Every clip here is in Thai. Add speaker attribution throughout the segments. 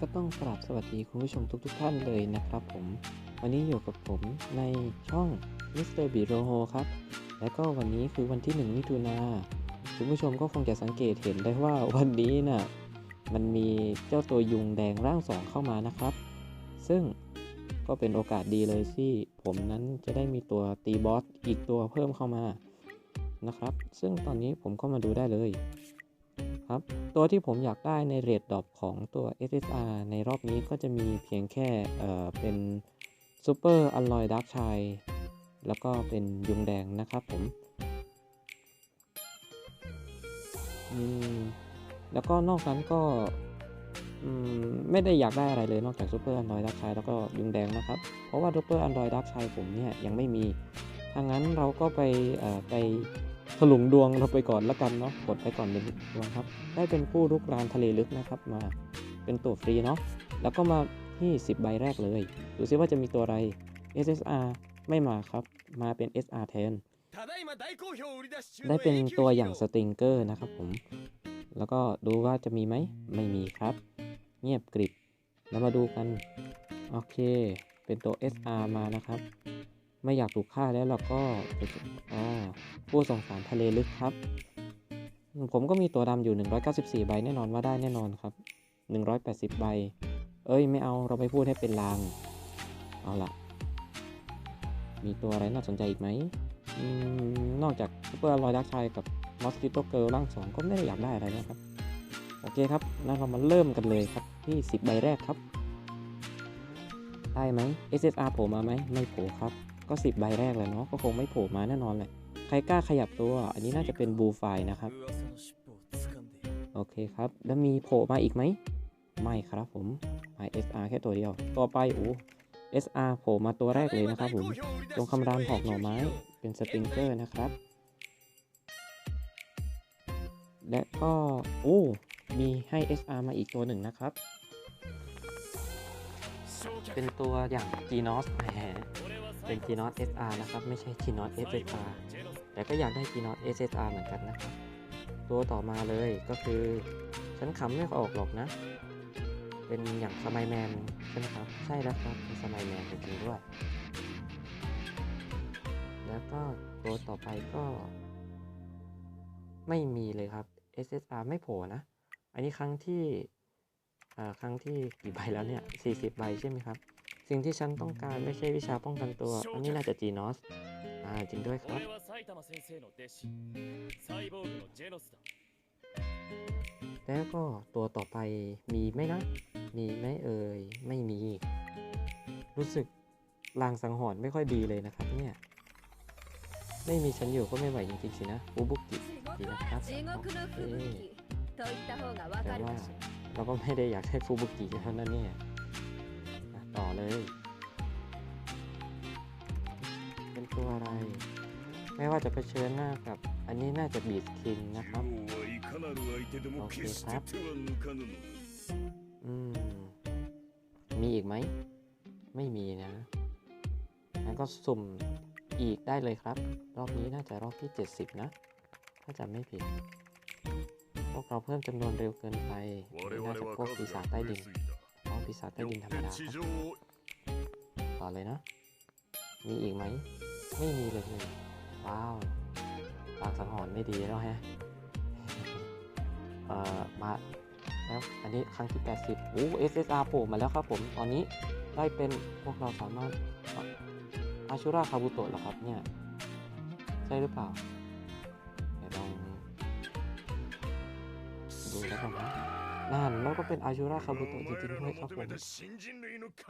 Speaker 1: ก็ต้องกราบสวัสดีคุณผู้ชมทุกๆทท่านเลยนะครับผม วันนี้อยู่กับผมในช่อง Mr. b i r o h o ครับ และก็วันนี้คือวันที่ 1 มิถุนาคุณผู้ชมก็คงจะสังเกตเห็นได้ว่าวันนี้น่ะมันมีเจ้าตัวยุงแดงร่างสองเข้ามานะครับ ซึ่งก็เป็นโอกาสดีเลยที่ผมนั้นจะได้มีตัวตีบอสอีกตัวเพิ่มเข้ามานะครับ ซึ่งตอนนี้ผมก็มาดูได้เลย ครับ ตัวที่ผมอยากได้ในเรทดรอปของตัว SSR ในรอบนี้ก็จะมีเพียงแค่เอ่อเป็นซูเปอร์อัลลอยดักชัยแล้วก็เป็นยุงแดงนะครับผมแล้วก็นอกนั้นก็ไม่ได้อยากได้อะไรเลยนอกจากซูเปอร์อันดรอยดักชัยแล้วก็ยุงแดงนะครับ เพราะว่าซูเปอร์อันดรอยดักชัยผมเนี่ยยังไม่มีถ้างั้นเราก็ไปไป ถลุงดวงเราไปก่อนละกันเนาะกดไปก่อนเป็นดวงครับ ได้เป็นผู้ลุกรานทะเลลึกนะครับ มาเป็นตัวฟรีเนาะแล้วก็มาที่ 10 ใบแรกเลย ดูซิว่าจะมีตัวอะไร SSR ไม่มาครับ มาเป็น SR แทนได้เป็นตัวอย่างสติงเกอร์นะครับผม แล้วก็ดูว่าจะมีไหม ไม่มีครับ เงียบกริบ แล้วมาดูกัน โอเค เป็นตัว SR มานะครับ ไม่อยากถูกฆ่าแล้วเราก็อ๋อผู้ส่งสารทะเลลึกครับ ผมก็มีตัวดำอยู่ 194 ใบแน่นอนว่าได้แน่นอนครับ 180 ใบ เอ้ยไม่เอาเราไปพูดให้เป็นลาง เอาละมีตัวอะไรน่าสนใจอีกไหมอมนอกจากซูเปอร์ลอยดักชัยกับมอสกิโตเกิลร่างสองก็ไม่ได้อยากได้อะไรนะครับ โอเคครับงั้นเรามาเริ่มกันเลยครับที่ 10 ใบแรกครับ ได้ไหม SSR โผล่มาไหมไม่โผล่ครับ ก็10ใบแรกเลยเนาะก็คงไม่โผล่มาแน่นอนเลยใครกล้าขยับตัว อันนี้น่าจะเป็นบูไฟนะครับ โอเคครับ แล้วมีโผล่มาอีกไหม ไม่ครับผมมา SR แค่ตัวเดียว ต่อไปโอ้ SR โผล่มาตัวแรกเลยนะครับผมตรงคำรามหอกหน่อไม้ เป็นสปริงเกอร์นะครับ และก็โอ้มีให้ SR มาอีกตัวหนึ่งนะครับ เป็นตัวอย่าง Genos แหม เป็น Genos SR นะครับ ไม่ใช่ Genos SSR แต่ก็อยากได้ Genos SSR เหมือนกันนะครับ ตัวต่อมาเลยก็คือ ฉันขำไม่ออกหรอกนะ เป็นอย่างสมัยแมนใช่ไหมครับ ใช่แล้วครับเป็นสมัยแมนจริงๆด้วย แล้วก็ตัวต่อไปก็ ไม่มีเลยครับ SSR ไม่โผล่นะ อันนี้ครั้งที่ครั้งที่กี่ใบแล้วเนี่ย40ใบใช่ไหมครับ สิ่งที่ฉันต้องการไม่ใช่วิชาป้องกันตัว อันนี้น่าจะจีนอส อ่าจริงด้วยครับ แล้วก็ตัวต่อไปมีไหมนะ มีไหมเอ่ย ไม่มี รู้สึกลางสังหรณ์ไม่ค่อยดีเลยนะครับเนี่ย ไม่มีฉันอยู่ก็ไม่ไหวจริงๆสินะอูบุกิดีนะครับแต่ว่าเราก็ไม่ได้อยากให้ฟูบุกิเท่านั้นเนี่ย ต่อเลย เป็นตัวอะไร ไม่ว่าจะเผชิญหน้ากับ อันนี้น่าจะบีดคิงนะครับ
Speaker 2: โอเคครับ
Speaker 1: อืม มีอีกไหม ไม่มีนะงั้นก็สุ่มอีกได้เลยครับ รอบนี้น่าจะรอบที่ 70 นะ ถ้าจำไม่ผิด พวกเราเพิ่มจำนวนเร็วเกินไปน่าจะพวกปีศาจใต้ดิน พิซซ่าใต้ดินธรรมดาครับต่อเลยนะ มีอีกไหม ไม่มีเลยเลว้าวปากสังหรณ์ไม่ดีแล้วฮะเอ่อมาแล้วอันนี้ครั้งที่ 80โอ้ SSR โผล่มาแล้วครับผมตอนนี้ได้เป็นพวกเราสามารถอาชุราคาบุโตะหรอครับเนี่ย ใช่หรือเปล่าเดี๋ยวลองดูแล้วกันนะ นั่นแล้วก็เป็นอาชุราคาบุโตะจริงๆด้วยครับผม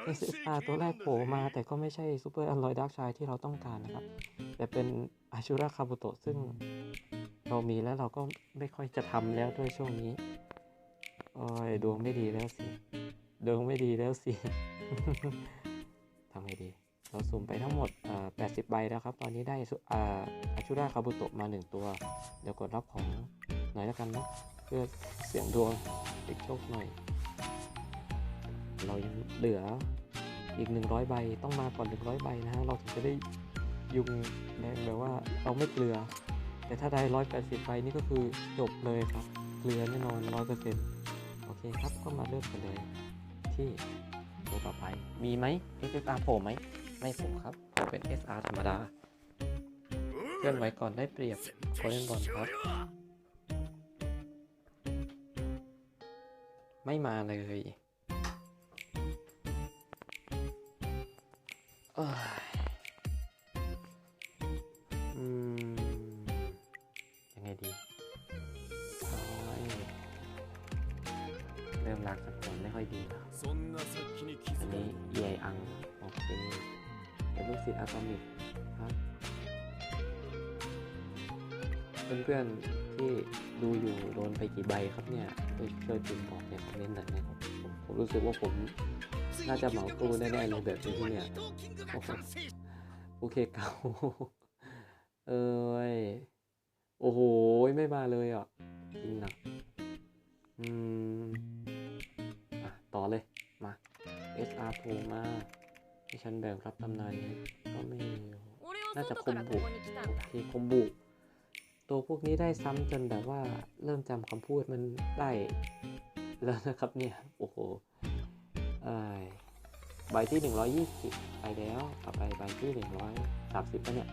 Speaker 2: เอสเอา
Speaker 1: ตัวแรกโผล่มาแต่ก็ไม่ใช่ซูเปอร์อัลลอยดักชายที่เราต้องการนะครับ แต่เป็นอาชุราคาบุโตะซึ่งเรามีแล้วเราก็ไม่ค่อยจะทำแล้วด้วยช่วงนี้โอ้ยดวงไม่ดีแล้วสิดวงไม่ดีแล้วสิทำไงดี เราสุ่มไปทั้งหมด80 ใบแล้วครับ ตอนนี้ได้อาชุราคาบุโตะมา 1 ตัว เดี๋ยวกดรับของหน่อยแล้วกันนะ เพื่อเสียงดวงติดโชคหน่อย เรายังเหลืออีก 100 ใบต้องมาก่อน 100 ใบนะฮะ เราถึงจะได้ยุงแดงแบบว่าเราไม่เกลือ แต่ถ้าได้ 180 ใบนี่ก็คือจบเลยครับ เกลือแน่นอน 100%โอเคครับก็มาเริ่มกันเลย ที่ตัวต่อไป มีไหม SSR โผล่ไหมไม่โผล่ครับผล่เป็น SR ธรรมดา เคลื่อนไหวก่อนได้เปรียบโคเล่นบอลครับ ไม่มาเลยอยังไงดีเริ่มรักสักคนไม่ค่อยดี
Speaker 2: นะ
Speaker 1: อันนี้
Speaker 2: ให
Speaker 1: ญ่อังโอเคเป็นลูกศิษย์อาตอมิกครับ เพื่อนๆที่ดูอยู่โดนไปกี่ใบครับเนี่ยช่วยพิมพ์บอกในคอมเมนต์หน่อยนะครับผมรู้สึกว่าผมน่าจะเหมาตู้แน่ๆเลยแบบนี้เนี่ยโอเคเก่าเอ้ยโอ้โหไม่มาเลยอะจริงนะอืมอะต่อเลยมา SR โทรมาให้ฉันแบ่งรับตำนานนี้ก็ไม่
Speaker 3: น่าจะคมบุก
Speaker 1: โอเคคมบุก ตัวพวกนี้ได้ซ้ำจนแบบว่าเริ่มจำคำพูดมันได้แล้วนะครับเนี่ย โอ้โหใบที่ 120 ไปแล้วต่อไปใบที่ 130แล้วเนี่ย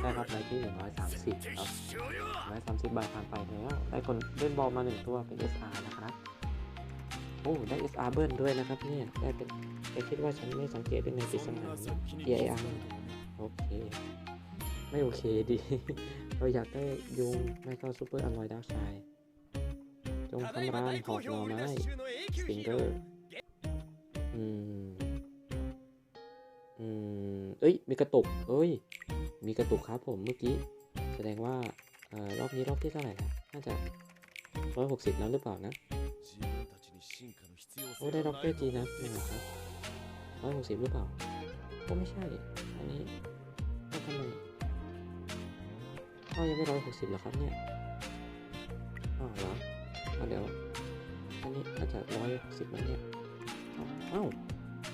Speaker 1: ใช่ครับใบที่ 130 ครับ130 ใบผ่านไปแล้ว ได้คนเล่นบอลมา 1 ตัวเป็น SR นะครับโอ้ได้ SR เบิร์นด้วยนะครับเนี่ย ได้เป็นไปคิดว่าฉันไม่สังเกตด้วยในปิ
Speaker 2: ดส
Speaker 1: มาน
Speaker 2: DIR
Speaker 1: โอเค ไม่โอเคดี เราอยากได้ยุงไม่ก็ซูเปอร์อะลอยดาร์กชายจงทำร้า
Speaker 2: น
Speaker 1: หอกหน่อไม้สิงเกอร์อืมอืมเอ้ย มีกระตุก เอ้ย มีกระตุกครับผมเมื่อกี้ แสดงว่าออรอบนี้รอบที่เท่าไหร่ละน่าจะร้อยหกสิบแล้วหรือเปล่านะ โอ้ได้ร็อกเตอร์จีนะนี่ครับร้อยหกสิบหรือเปล่าก็ไม่ใช่ อันนี้ทำไม อ๋อยังไม่ร้อยหกสิบเหรอครับเนี่ยอ๋อวเหรออเดี๋ยวอันนี้อาจจะร้อยหกสิบแล้วเนี่ยอ้าว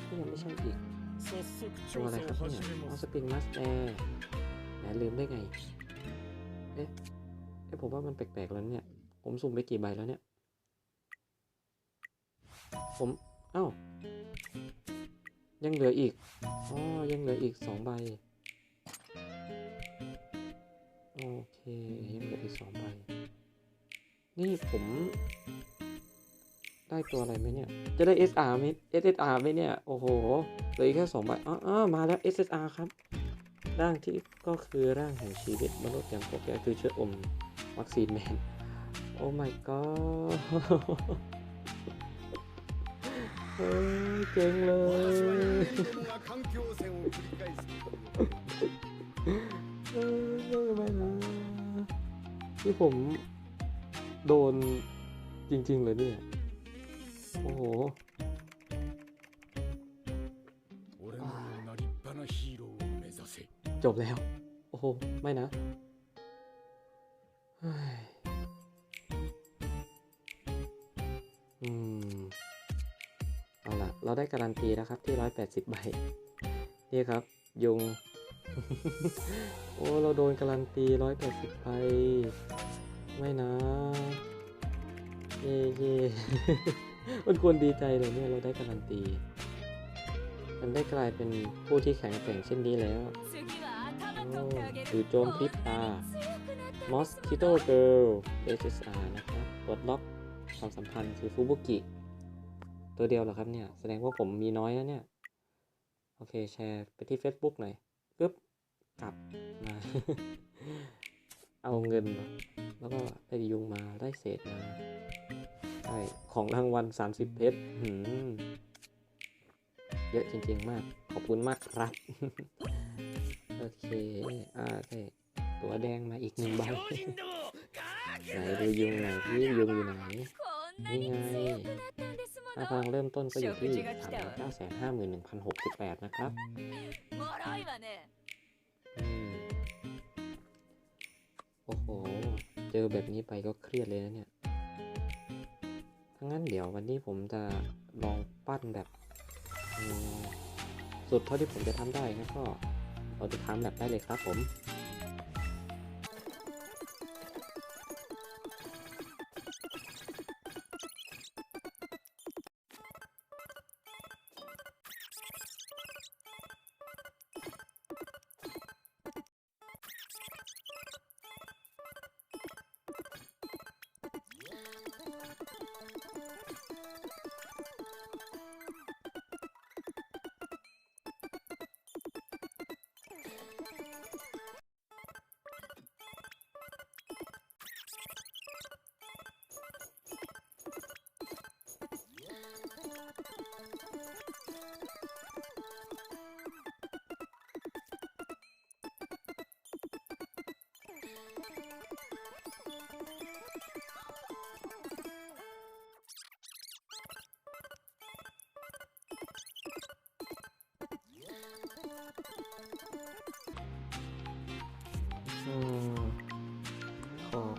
Speaker 1: ก็ยังไม่ใช่อีกตัวอะไรครับเนี่ยอ้าสปริงมาสเตอร์แหมลืมได้ไงเอ๊ะเอ๊ะผมว่ามันแปลกๆแล้วเนี่ย ผมสุ่มไปกี่ใบแล้วเนี่ย ผมอ้าวยังเหลืออีกอ๋อยังเหลืออีกสองใบ โอเคเห็นเหลืออีกสองใบ นี่ผม ได้ตัวอะไรไหมเนี่ย จะได้ SR ไหม SSR ไหมเนี่ย โอ้โหเหลืออีกแค่สองใบอ๋อมาแล้ว SSR ครับ ร่างที่ก็คือร่างแห่งชีวิตมนุษย์อย่างพวกแกคือเชื้ออมวัคซีนแมน โอ้ my god เฮ้เจ๋งเลย เฮ้ยไม่ไม่ ที่ผมโดนจริง ๆ เลยเนี่ย โอ้โหจบแล้ว โอ้โห ไม่นะอืม เอาล่ะ เราได้การันตีแล้วครับที่ร้อยแปดสิบใบ นี่ครับ ยุง โอ้ เราโดนการันตีร้อยแปดสิบใบ ไม่นะ เย่เย่มันควรดีใจเลยเนี่ยเราได้การันตี มันได้กลายเป็นผู้ที่แข็งแกร่งเช่นนี้แล้วอ
Speaker 3: ถื
Speaker 1: อโจมพิษตามอสคิโตเกิล SSR นะครับกดล็อกความสัมพันธ์คือฟูบุกิ ตัวเดียวเหรอครับเนี่ย แสดงว่าผมมีน้อยนะเนี่ย โอเค แชร์ไปที่ Facebook หน่อยปึ๊บ กลับมา เอาเงิน แล้วก็ได้ยุงมาได้เศษมาได้ของรางวัล 30 เพชรเยอะจริง ๆ มาก ขอบคุณมากครับ โอเค อ่าใช่ตัวแดงมาอีกหนึ่งใบ ไหนดูยุงไหนพี่ยุงอยู่ไหน นี่ไงถ้าพลังเริ่มต้นก็อยู่ที่3 9 5 1 0 6 8 นะครับโอ้โห อแบบนี้ไปก็เครียดเลยนะเนี่ยถ้างั้นเดี๋ยววันนี้ผมจะลองปั้นแบบสุดเท่าที่ผมจะทำได้นะก็เราจะทำแบบได้เลยครับผม Thank you. ของ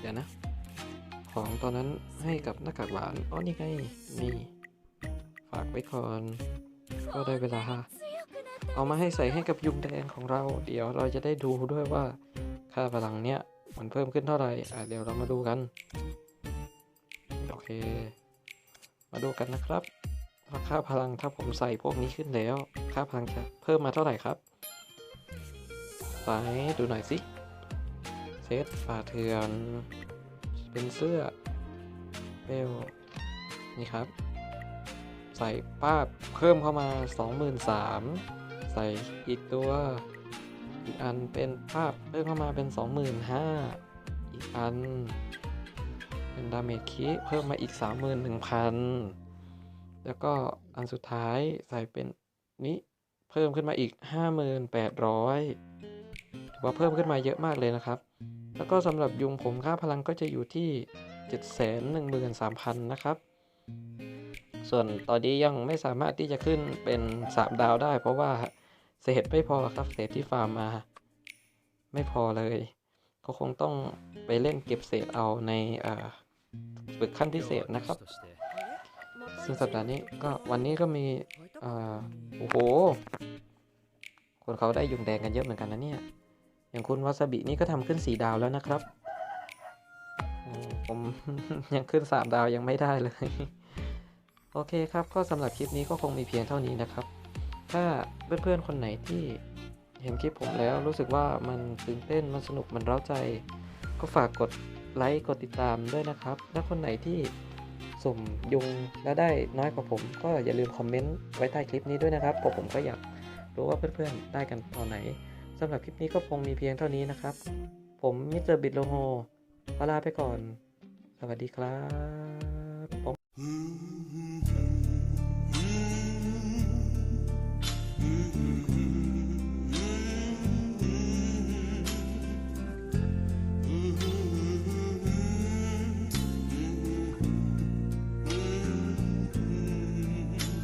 Speaker 1: เดี๋ยวนะ ของตอนนั้นให้กับหน้ากากหวาน อ๋อ นี่ไง นี่ ฝากไว้ก่อน ก็ได้เวลา เอามาให้ใส่ให้กับยุงแดงของเรา เดี๋ยวเราจะได้ดูด้วยว่า ค่าพลังเนี้ยมันเพิ่มขึ้นเท่าไหร่เดี๋ยวเรามาดูกัน โอเค มาดูกันนะครับว่าค่าพลังถ้าผมใส่พวกนี้ขึ้นแล้ว ค่าพลังจะเพิ่มมาเท่าไหร่ครับ ไปดูหน่อยสิเซตป่าเถื่อนเป็นเสื้อเปลนี่ครับ ใส่ป้าบเพิ่มเข้ามา 23,000 ใส่อีกตัว อีกอันเป็นภาพเพิ่มเข้ามาเป็น 25,000 อีกอัน เป็นดาเมจคิเพิ่มมาอีก 31,000 แล้วก็อันสุดท้ายใส่เป็นนี้เพิ่มขึ้นมาอีก 5,800 ถือว่าเพิ่มขึ้นมาเยอะมากเลยนะครับ แล้วก็สำหรับยุงผมค่าพลังก็จะอยู่ที่ 713,000 นะครับ ส่วนตอนนี้ยังไม่สามารถที่จะขึ้นเป็น 3 ดาวได้ เพราะว่าเศษไม่พอครับเศษที่ฟาร์มมา ไม่พอเลย ก็คงต้องไปเล่นเก็บเศษเอาในอ่อฝึกขั้นพิเศษนะครับซึ่งสัปดาห์นี้ก็วันนี้ก็มีอ่อโอ้โห คนเขาได้ยุงแดงกันเยอะเหมือนกันนะเนี่ย อย่างคุณวาซาบินี่ก็ทำขึ้นสีดาวแล้วนะครับ ผมยังขึ้นสามดาวยังไม่ได้เลย โอเคครับ ก็สำหรับคลิปนี้ก็คงมีเพียงเท่านี้นะครับ ถ้าเพื่อนๆคนไหนที่เห็นคลิปผมแล้วรู้สึกว่ามันตื่นเต้นมันสนุกมันเร้าใจ ก็ฝากกดไลค์กดติดตามด้วยนะครับ และคนไหนที่สุ่มยุงแล้วได้น้อยกว่าผม ก็อย่าลืมคอมเมนต์ไว้ใต้คลิปนี้ด้วยนะครับผมก็อยากรู้ว่าเพื่อนๆได้กันตอนไหน สำหรับคลิปนี้ก็คงมีเพียงเท่านี้นะครับ ผมมิสเตอร์บิดโลโฮขอลาไปก่อน สวัสดีครับผม